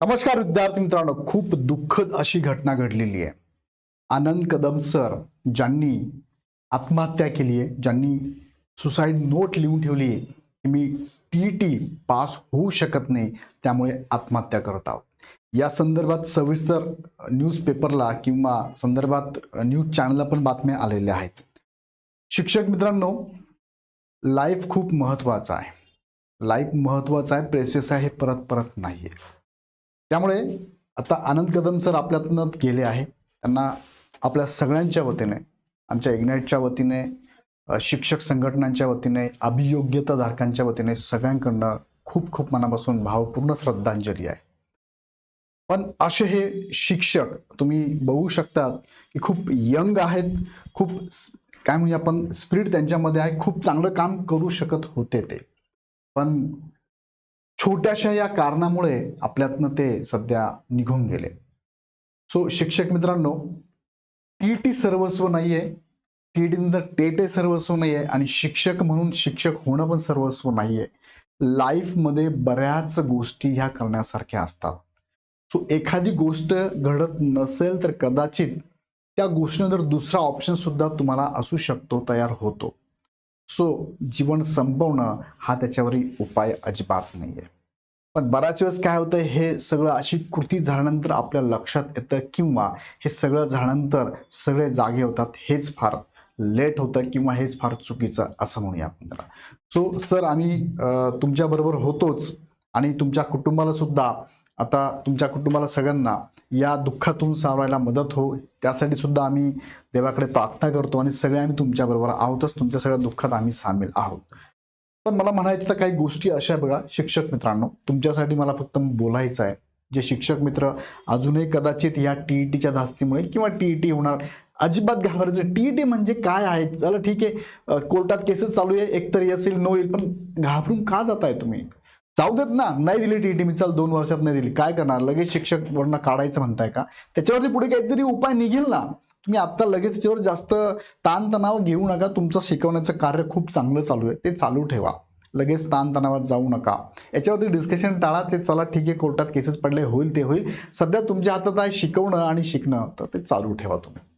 नमस्कार विद्यार्थी मित्रांनो खूप दुःखद अशी घटना घडलेली आहे. आनंद कदम सर ज्यांनी आत्महत्या केली आहे ज्यांनी सुसाईड नोट लिहून ठेवली आहे की मी टी टी पास होऊ शकत नाही त्यामुळे आत्महत्या करत आहोत. या संदर्भात सविस्तर न्यूजपेपरला किंवा संदर्भात न्यूज चॅनलला पण बातम्या आलेल्या आहेत. शिक्षक मित्रांनो लाईफ खूप महत्त्वाचं आहे. लाईफ महत्त्वाचं आहे प्रेसेस आहे हे परत परत नाही आहे त्यामुळे आता आनंद कदम सर आपल्यातनं गेले आहे. त्यांना आपल्या सगळ्यांच्या वतीने आमच्या इग्नाईटच्या वतीने शिक्षक संघटनांच्या वतीने अभियोग्यताधारकांच्या वतीने सगळ्यांकडनं खूप खूप मनापासून भावपूर्ण श्रद्धांजली आहे. पण असे हे शिक्षक तुम्ही बघू शकतात की खूप यंग आहेत खूप काय म्हणजे आपण स्पिरिट त्यांच्यामध्ये आहे खूप चांगलं काम करू शकत होते ते. पण छोट्याशा या कारणामुळे आपल्यातनं ते सध्या निघून गेले. सो शिक्षक मित्रांनो टी टी सर्वस्व नाही टी टी नंतर टेटे सर्वस्व नाही आहे आणि शिक्षक म्हणून शिक्षक होणं पण सर्वस्व नाही आहे लाईफमध्ये बऱ्याच गोष्टी ह्या करण्यासारख्या असतात. सो एखादी गोष्ट घडत नसेल तर कदाचित त्या गोष्टीनंतर दुसरा ऑप्शन सुद्धा तुम्हाला असू शकतो तयार होतो. सो जीवन संपवणं हा त्याच्यावरील उपाय अजिबात नाही आहे पण बऱ्याच वेळेस काय होतं हे सगळं अशी कृती झाल्यानंतर आपल्या लक्षात येतं किंवा हे सगळं झाल्यानंतर सगळे जागे होतात हेच फार लेट होतं किंवा हेच फार चुकीचं असं म्हणूया आपण त्याला. सो सर आम्ही तुमच्याबरोबर होतोच आणि तुमच्या कुटुंबाला सुद्धा आता तुमच्या कुटुंबाला सगळ्यांना या दुःखातून सावरायला मदत हो त्यासाठी सुद्धा आम्ही देवाकडे प्रार्थना करतो आणि सगळे आम्ही तुमच्याबरोबर आहोतच तुमच्या सगळ्या दुःखात आम्ही सामील आहोत. पण मला म्हणायचं तर काही गोष्टी अशा बघा शिक्षक मित्रांनो तुमच्यासाठी मला फक्त बोलायचं आहे. जे शिक्षक मित्र अजूनही कदाचित या टी ई टीच्या धास्तीमुळे किंवा टी ई टी होणार अजिबात घाबरायचं टी ई टी म्हणजे काय आहे? चला ठीक आहे कोर्टात केसेस चालू आहे एकतर असेल येईल नो येईल पण घाबरून का जाताय तुम्ही? जाऊ देत ना नाही दिली टी टी मी चाल दोन वर्षात नाही दिली. काय करणार? लगेच शिक्षक वरनं काढायचं म्हणताय का? त्याच्यावरती पुढे काहीतरी उपाय निघेल ना. तुम्ही आत्ता लगेच त्याच्यावर जास्त ताणतणाव घेऊ नका. तुमचं शिकवण्याचं कार्य खूप चांगलं चालू आहे. ते चालू ठेवा. लगेच ताणतणावात जाऊ नका. याच्यावरती डिस्कशन टाळा. ते चला ठीक आहे कोर्टात केसेस पडले होईल ते होईल. सध्या तुमच्या हातात आहे शिकवणं आणि शिकणं. तर ते चालू ठेवा तुम्ही.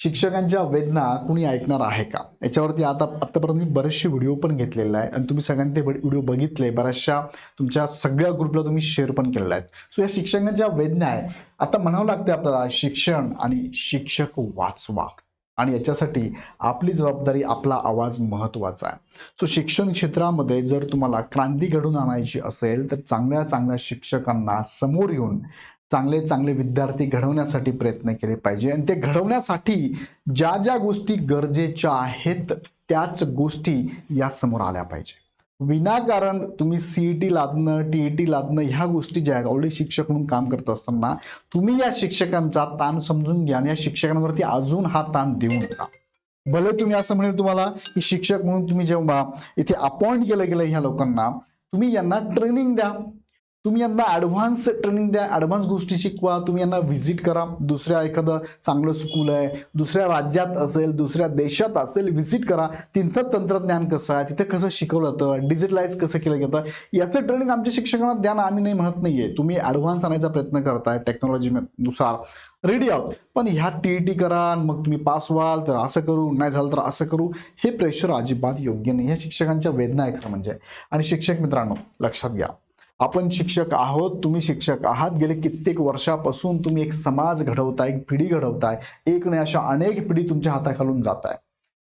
शिक्षकांच्या वेदना कुणी ऐकणार आहे का? याच्यावरती आता आतापर्यंत मी बरेचसे व्हिडिओ पण घेतलेले आहे आणि तुम्ही सगळ्यांनी ते व्हिडिओ बघितले बऱ्याचशा तुमच्या सगळ्या ग्रुपला तुम्ही शेअर पण केलेला आहे सो या शिक्षकांच्या वेदना आहे आता म्हणावं लागते आपल्याला शिक्षण आणि शिक्षक वाचवा. आणि याच्यासाठी आपली जबाबदारी आपला आवाज महत्त्वाचा आहे. सो शिक्षण क्षेत्रामध्ये जर तुम्हाला क्रांती घडून आणायची असेल तर चांगल्या चांगल्या शिक्षकांना समोर येऊन चांगले चांगले विद्यार्थी घडवण्यासाठी प्रयत्न केले पाहिजे. आणि ते घडवण्यासाठी ज्या ज्या गोष्टी गरजेच्या आहेत त्याच गोष्टी या समोर आल्या पाहिजे. विनाकारण तुम्ही सीईटी लादणं टी ई टी लादणं ह्या गोष्टी ज्या आहेत ऑलरेडी शिक्षक म्हणून काम करत असताना तुम्ही या शिक्षकांचा ताण समजून घ्या आणि या शिक्षकांवरती अजून हा ताण देऊ नका. भले तुम्ही असं म्हणेल तुम्हाला की शिक्षक म्हणून तुम्ही जेव्हा इथे अपॉइंट केलं गेलं ह्या लोकांना तुम्ही यांना ट्रेनिंग द्या. तुम्ही यांना ॲडव्हान्स ट्रेनिंग द्या ॲडव्हान्स गोष्टी शिकवा तुम्ही यांना व्हिजिट करा. दुसऱ्या एखादं चांगलं स्कूल आहे दुसऱ्या राज्यात असेल दुसऱ्या देशात असेल व्हिजिट करा. तिथं तंत्रज्ञान कसं आहे तिथे कसं शिकवलं जातं डिजिटलाइज कसं केलं जातं याचं ट्रेनिंग आमच्या शिक्षकांना द्या ना आम्ही नाही म्हणत नाहीये. तुम्ही ॲडव्हान्स आणायचा प्रयत्न करताय टेक्नॉलॉजी नुसार. रेडी आहोत. पण ह्या टी ई टी करा मग तुम्ही पास व्हाल तर असं करू नाही झालं तर असं करू हे प्रेशर अजिबात योग्य नाही. ह्या शिक्षकांच्या वेदना आहे खरं म्हणजे. आणि शिक्षक मित्रांनो लक्षात घ्या. आपण शिक्षक आहोत तुम्ही शिक्षक आहात. गेले कित्येक वर्षापासून तुम्ही एक समाज घडवताय एक पिढी घडवताय. एक नाही अशा अनेक पिढी तुमच्या हाताखालून जात आहे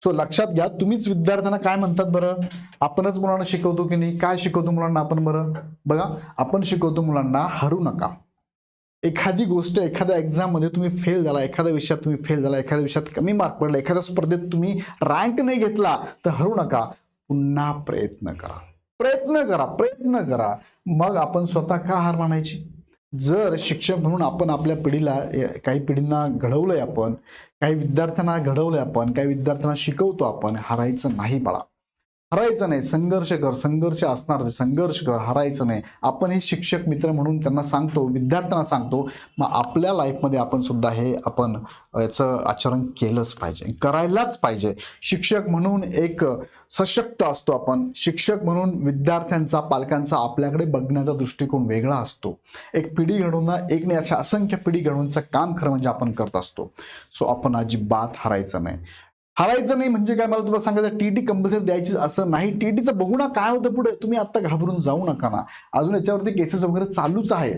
सो लक्षात घ्या तुम्हीच विद्यार्थ्यांना काय म्हणतात बरं? आपणच मुलांना शिकवतो की नाही? काय शिकवतो मुलांना आपण बरं? बघा आपण शिकवतो मुलांना हरू नका. एखादी गोष्ट एखाद्या एक्झाममध्ये तुम्ही फेल झाला एखाद्या विषयात तुम्ही फेल झाला एखाद्या विषयात कमी मार्क पडला एखाद्या स्पर्धेत तुम्ही रँक नाही घेतला तर हरू नका. पुन्हा प्रयत्न करा. प्रयत्न करा प्रयत्न करा. मग आपण स्वतः का हार मानायची? जर शिक्षक म्हणून आपण आपल्या पिढीला काही पिढींना घडवलंय आपण काही विद्यार्थ्यांना घडवलंय आपण काही विद्यार्थ्यांना शिकवतो आपण हारायचं नाही बाळा. हरायचं नाही. संघर्ष कर संघर्ष असणार संघर्ष कर हरायचं नाही. आपण हे शिक्षक मित्र म्हणून त्यांना सांगतो विद्यार्थ्यांना सांगतो. मग आपल्या लाईफमध्ये आपण सुद्धा हे आपण याचं आचरण केलंच पाहिजे. करायलाच पाहिजे. शिक्षक म्हणून एक सशक्त असतो आपण. शिक्षक म्हणून विद्यार्थ्यांचा पालकांचा आपल्याकडे बघण्याचा दृष्टिकोन वेगळा असतो. एक पिढी घडवून एक नाही अशा असंख्य पिढी घडवूनचं काम खरं म्हणजे आपण करत असतो. सो आपण अजिबात हरायचं नाही. हरायचं नाही म्हणजे काय? मला तुम्हाला सांगायचं टी टी कंपल्सरी द्यायची असं नाही. टी टीचं बघू ना काय होतं पुढे. तुम्ही आत्ता घाबरून जाऊ नका ना. अजून याच्यावरती केसेस वगैरे चालूच आहे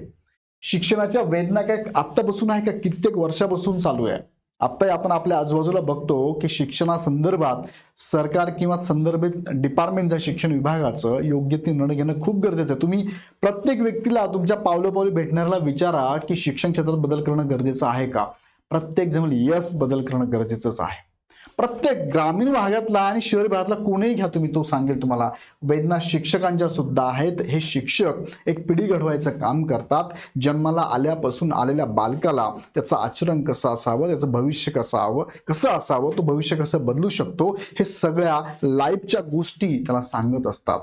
शिक्षणाच्या वेदना काय आत्तापासून आहे का? कित्येक वर्षापासून चालू आहे. आत्ताही आपण आपल्या आजूबाजूला बघतो की शिक्षणासंदर्भात सरकार किंवा संदर्भित डिपार्टमेंटच्या शिक्षण विभागाचं योग्य ते निर्णय घेणं खूप गरजेचं आहे. तुम्ही प्रत्येक व्यक्तीला तुमच्या पावलोपावली भेटणाऱ्याला विचारा की शिक्षण क्षेत्रात बदल करणं गरजेचं आहे का? प्रत्येक जण यस बदल करणं गरजेचंच आहे. प्रत्येक ग्रामीण भागातला आणि शहरी भागातला कोणीही घ्या तुम्ही तो सांगेल तुम्हाला. वेदना शिक्षकांच्या सुद्धा आहेत. हे शिक्षक एक पिढी घडवायचं काम करतात. जन्माला आल्यापासून आलेल्या बालकाला त्याचं आचरण कसं असावं त्याचं भविष्य कसं हवं कसं असावं तो भविष्य कसं बदलू शकतो हे सगळ्या लाईफच्या गोष्टी त्याला सांगत असतात.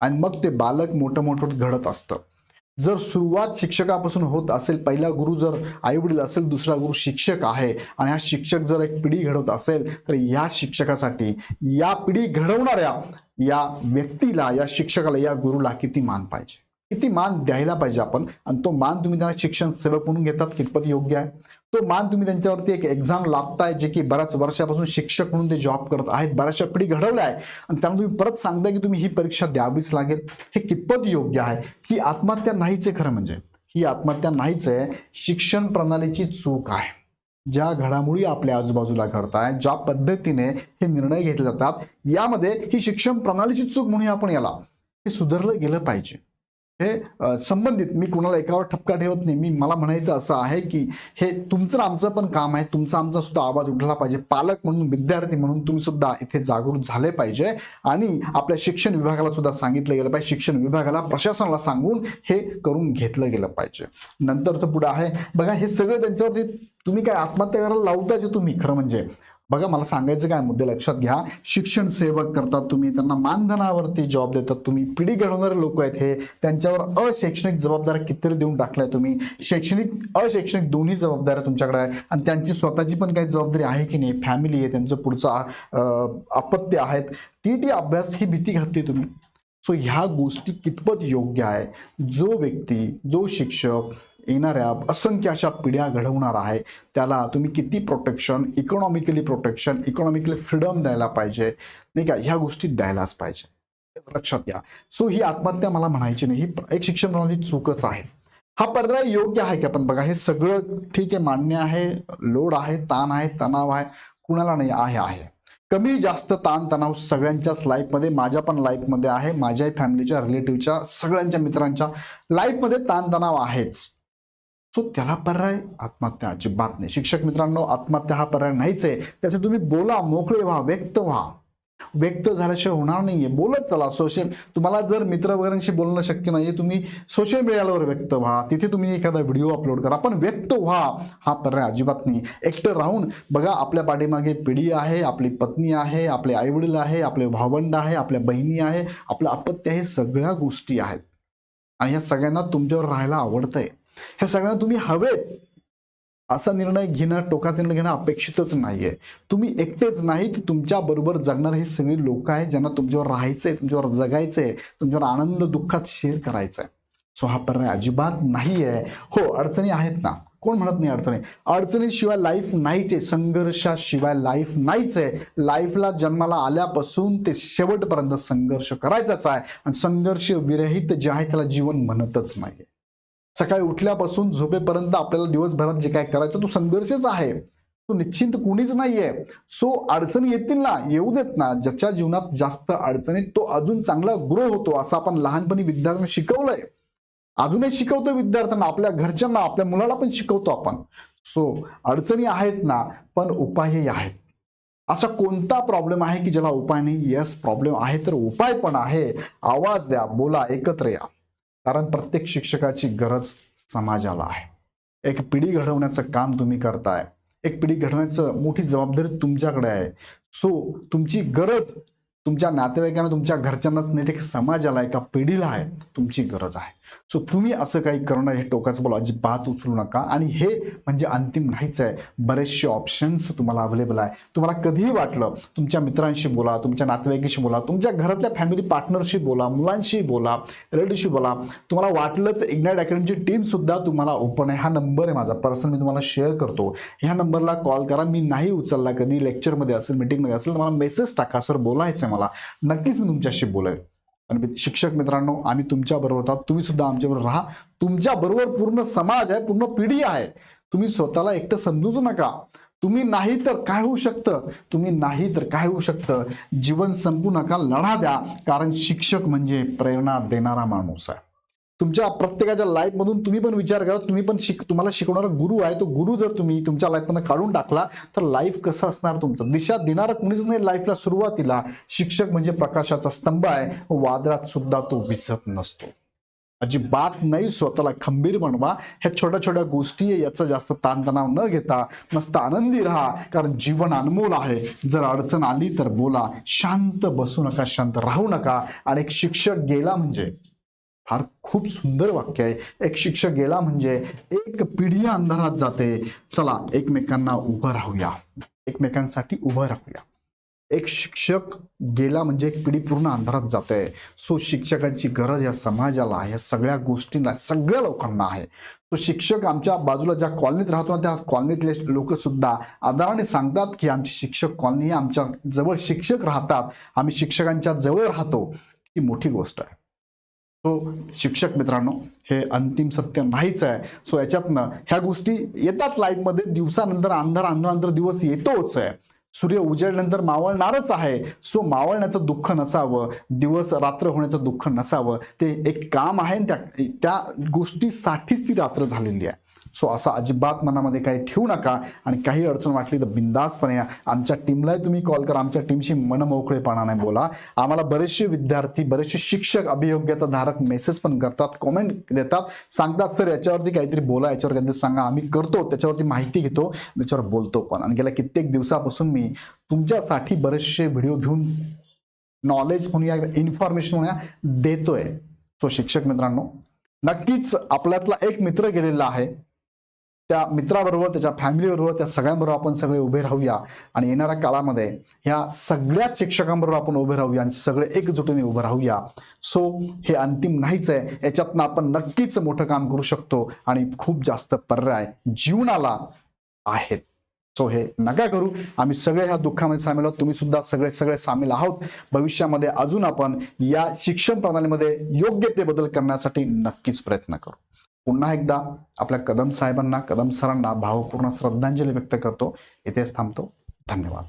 आणि मग ते बालक मोठं मोठं घडत असतं. जर सुरुवात शिक्षकापासून होत असेल पहिला गुरु जर आईवडील असेल दुसरा गुरु शिक्षक आहे आणि हा शिक्षक जर एक पिढी घडवत असेल तर या शिक्षकासाठी या पिढी घडवणाऱ्या या व्यक्तीला या शिक्षकाला या गुरुला किती मान पाहिजे? किती मान द्यायला पाहिजे आपण? आणि तो मान तुम्ही त्यांना शिक्षण सेवक म्हणून घेतात कितपत योग्य आहे? तो मान तुम्ही त्यांच्यावरती एक एक्झाम लागताय जे की बऱ्याच वर्षापासून शिक्षक म्हणून ते जॉब करत आहेत बऱ्याचशा पिढी घडवल्या आहे आणि त्यांना तुम्ही परत सांगताय की तुम्ही ही परीक्षा द्यावीच लागेल. हे कितपत योग्य आहे? ही आत्महत्या नाहीच आहे खरं म्हणजे. ही आत्महत्या नाहीच आहे. शिक्षण प्रणालीची चूक आहे. ज्या घडामोडी आपल्या आजूबाजूला घडत आहे ज्या पद्धतीने हे निर्णय घेतले जातात यामध्ये ही शिक्षण प्रणालीची चूक म्हणून आपण याला. हे सुधारलं गेलं पाहिजे. हे संबंधित मी कुणाला एकावर ठपका ठेवत नाही. मी मला म्हणायचं असं आहे की हे तुमचं आमचं पण काम आहे. तुमचा आमचा सुद्धा आवाज उठला पाहिजे. पालक म्हणून विद्यार्थी म्हणून तुम्ही सुद्धा इथे जागरूक झाले पाहिजे. आणि आपल्या शिक्षण विभागाला सुद्धा सांगितलं गेलं पाहिजे. शिक्षण विभागाला प्रशासनाला सांगून हे करून घेतलं गेलं पाहिजे. नंतर तर पुढे आहे. बघा हे सगळं त्यांच्यावरती तुम्ही काय आत्महत्या करायला जे तुम्ही खरं म्हणजे? बघा मला सांगायचं काय मुद्दे लक्षात घ्या. शिक्षण सेवक करतात तुम्ही त्यांना मानधनावरती जॉब देतात तुम्ही. पिढी घडवणारे लोक आहेत हे. त्यांच्यावर अशैक्षणिक जबाबदाऱ्या कितीतरी देऊन टाकलाय तुम्ही. शैक्षणिक अशैक्षणिक दोन्ही जबाबदाऱ्या तुमच्याकडे आहे आणि त्यांची स्वतःची पण काही जबाबदारी आहे की नाही? फॅमिली आहे त्यांचं पुढचं अपत्य आहेत. टी टी अभ्यास ही भीती घातली तुम्ही. सो ह्या गोष्टी कितपत योग्य आहे? जो व्यक्ती जो शिक्षक येणाऱ्या असंख्य अशा पिढ्या घडवणार आहे. त्याला तुम्ही किती protection economically protection economically freedom द्यायला पाहिजे नाही का? ह्या गोष्टी द्यायलाच पाहिजे. लक्षात घ्या. सो ही आत्महत्या मला म्हणायची नाही. ही एक शिक्षण प्रणाली चूकच आहे. हा पर्याय योग्य आहे की आपण बघा हे सगळं ठीक आहे मान्य आहे लोड आहे ताण आहे तणाव आहे कुणाला नाही आहे आहे. कमी जास्त ताण तणाव सगळ्यांच्याच लाईफमध्ये माझ्या पण लाईफमध्ये आहे माझ्याही फॅमिलीच्या रिलेटिव्हच्या सगळ्यांच्या मित्रांच्या लाईफमध्ये ताणतणाव आहेच. सो त्याला पर्याय आत्महत्या अजिबात नाही. शिक्षक मित्रांनो आत्महत्या हा पर्याय नाहीच आहे. त्यासाठी तुम्ही बोला मोकळे व्हा व्यक्त व्हा. व्यक्त झाल्याशिवाय होणार नाहीये. बोलत चला सोशल तुम्हाला जर मित्र वगैरेंशी बोलणं शक्य नाहीये तुम्ही सोशल मीडियावर व्यक्त व्हा. तिथे तुम्ही एखादा व्हिडिओ अपलोड करा. पण व्यक्त व्हा. हा पर्याय अजिबात नाही. एकटं राहून बघा आपल्या पाठीमागे पिढी आहे आपली पत्नी आहे आपले आईवडील आहे आपले भावंड आहे आपल्या बहिणी आहे आपलं अपत्य हे सगळ्या गोष्टी आहेत. आणि ह्या सगळ्यांना तुमच्यावर राहायला आवडतंय. हे सगळ्यांना तुम्ही हवेत. असा निर्णय घेणं टोकाचा निर्णय घेणं अपेक्षितच नाहीये. तुम्ही एकटेच नाही की तुमच्या बरोबर जगणारे हे सगळे लोक आहेत ज्यांना तुमच्यावर राहायचंय तुमच्यावर जगायचंय तुमच्यावर आनंद दुःखात शेअर करायचंय. सो हा पर्याय अजिबात नाहीये. हो अडचणी आहेत ना. कोण म्हणत नाही अडचणी? अडचणीशिवाय लाईफ नाहीच आहे. संघर्षाशिवाय लाईफ नाहीच आहे. लाईफला जन्माला आल्यापासून ते शेवटपर्यंत संघर्ष करायचाच आहे. आणि संघर्ष विरहित जे आहे त्याला जीवन म्हणतच नाही सकाळी उठल्यापासून झोपेपर्यंत आपल्याला दिवसभरात जे काय करायचं तो संघर्षच आहे. तो निश्चिंत कोणीच नाहीये. सो अडचणी येतील ना येऊ देत ना. ज्याच्या जीवनात जास्त अडचणी तो अजून चांगला ग्रो होतो असं आपण लहानपणी विद्यार्थ्यांना शिकवलंय. अजूनही शिकवतो विद्यार्थ्यांना आपल्या घरच्यांना आपल्या मुलाला पण शिकवतो आपण. सो अडचणी आहेत ना पण उपायही आहेत. असा कोणता प्रॉब्लेम आहे की ज्याला उपाय नाही? यस प्रॉब्लेम आहे तर उपाय पण आहे. आवाज द्या बोला एकत्र या. कारण प्रत्येक शिक्षकाची गरज समाजाला आहे. एक पिढी घडवण्याचं काम तुम्ही करताय. एक पिढी घडवण्याचं मोठी जबाबदारी तुमच्याकडे आहे. सो तुमची गरज तुमच्या नातेवाईकांना तुमच्या घरच्यांनाच नाही ते समाजाला एका पिढीला आहे. तुमची गरज आहे. सो तुम्ही असं काही करणं हे टोकाचं बोला अजिबात उचलू नका. आणि हे म्हणजे अंतिम नाहीच आहे. बरेचसे ऑप्शन्स तुम्हाला अवेलेबल आहे. तुम्हाला कधीही वाटलं तुमच्या मित्रांशी बोला तुमच्या नातेवाईकांशी बोला तुमच्या घरातल्या फॅमिली पार्टनरशी बोला मुलांशी बोला रिलेटिव्हशी बोला तुम्हाला वाटलंच इग्नाइट अकॅडमीची टीम सुद्धा तुम्हाला ओपन आहे. हा नंबर आहे माझा. पर्सनल मी तुम्हाला शेअर करतो. ह्या नंबरला कॉल करा. मी नाही उचलला कधी. लेक्चरमध्ये असेल मीटिंगमध्ये असेल तुम्हाला मला मेसेज टाका. सर बोलायचं आहे मला. नक्कीच मी तुमच्याशी बोलेल. आणि शिक्षक मित्रांनो आम्ही तुमच्या बरोबर तुम्ही सुद्धा आमच्याबरोबर राहा. तुमच्या बरोबर पूर्ण समाज आहे पूर्ण पिढी आहे. तुम्ही स्वतःला एकटं समजूच नका. तुम्ही नाही तर काय होऊ शकतं? तुम्ही नाही तर काय होऊ शकतं? जीवन संपू नका लढा द्या. कारण शिक्षक म्हणजे प्रेरणा देणारा माणूस आहे. तुमच्या प्रत्येकाच्या लाईफमधून तुम्ही पण विचार करा तुम्ही पण शिक तुम्हाला शिकवणारा गुरु आहे तो गुरु जर तुम्ही तुमच्या लाईफमधून काढून टाकला तर लाईफ कसं असणार तुमचं? दिशा देणारा कुणीच नाही लाईफला सुरुवातीला. शिक्षक म्हणजे प्रकाशाचा स्तंभ आहे वादळात सुद्धा तो विझत नसतो. अजिबात नाही स्वतःला खंबीर बनवा. ह्या छोट्या छोट्या गोष्टी आहे याचा जास्त ताणतणाव न घेता मस्त आनंदी राहा कारण जीवन अनमोल आहे. जर अडचण आली तर बोला शांत बसू नका शांत राहू नका. आणि एक शिक्षक गेला म्हणजे फार खूप सुंदर वाक्य आहे. एक शिक्षक गेला म्हणजे एक पिढी अंधारात जाते. चला एकमेकांना उभं राहूया. एकमेकांसाठी उभं राहूया. एक शिक्षक गेला म्हणजे एक पिढी पूर्ण अंधारात जाते. सो शिक्षकांची गरज या समाजाला या सगळ्या गोष्टींना सगळ्या लोकांना आहे. तो शिक्षक आमच्या बाजूला ज्या कॉलनीत राहतो ना त्या कॉलनीतले लोक सुद्धा आदराने सांगतात की आमची शिक्षक कॉलनी आमच्या जवळ शिक्षक राहतात. आम्ही शिक्षकांच्या जवळ राहतो. ही मोठी गोष्ट आहे. सो शिक्षक मित्रांनो हे अंतिम सत्य नाहीच आहे. सो याच्यातनं ह्या गोष्टी येतात लाईफमध्ये दिवसानंतर अंधार अंधार दिवस येतोच आहे. सूर्य उजेडल्यानंतर मावळणारच आहे. सो मावळण्याचं दुःख नसावं दिवस रात्र होण्याचं दुःख नसावं. ते एक काम आहे आणि त्या त्या गोष्टीसाठीच ती रात्र झालेली आहे. सो असा अजिबात मनामध्ये काही ठेवू नका आणि काही अडचण वाटली तर बिंदासपणे या. आमच्या टीमलाही तुम्ही कॉल करा. आमच्या टीमशी मनमोकळेपणा नाही बोला. आम्हाला बरेचसे विद्यार्थी बरेचसे शिक्षक अभियोग्यता धारक मेसेज पण करतात कॉमेंट देतात. सांगतात सर याच्यावरती काहीतरी बोला याच्यावर काहीतरी सांगा. आम्ही करतो त्याच्यावरती माहिती घेतो त्याच्यावर बोलतो पण. आणि गेल्या कित्येक दिवसापासून मी तुमच्यासाठी बरेचसे व्हिडिओ घेऊन नॉलेज म्हणूया इन्फॉर्मेशन म्हणूया देतोय. सो शिक्षक मित्रांनो नक्कीच आपल्यातला एक मित्र गेलेला आहे. त्या मित्राबरोबर त्याच्या फॅमिलीबरोबर त्या सगळ्यांबरोबर आपण सगळे उभे राहूया. आणि येणाऱ्या काळामध्ये ह्या सगळ्याच शिक्षकांबरोबर आपण उभे राहूया आणि सगळे एकजुटीने उभे राहूया. सो हे अंतिम नाहीच आहे. याच्यातनं आपण नक्कीच मोठं काम करू शकतो आणि खूप जास्त पर्याय जीवनाला आहेत. सो हे नका करू. आम्ही सगळे ह्या दुःखामध्ये सामील आहोत. तुम्ही सुद्धा सगळे सगळे सामील आहोत. भविष्यामध्ये अजून आपण या शिक्षण प्रणालीमध्ये योग्य ते बदल करण्यासाठी नक्कीच प्रयत्न करू. पुन्हा एकदा आपल्या कदम साहेबांना कदम सरांना भावपूर्ण श्रद्धांजली व्यक्त करतो. इथेच थांबतो. धन्यवाद.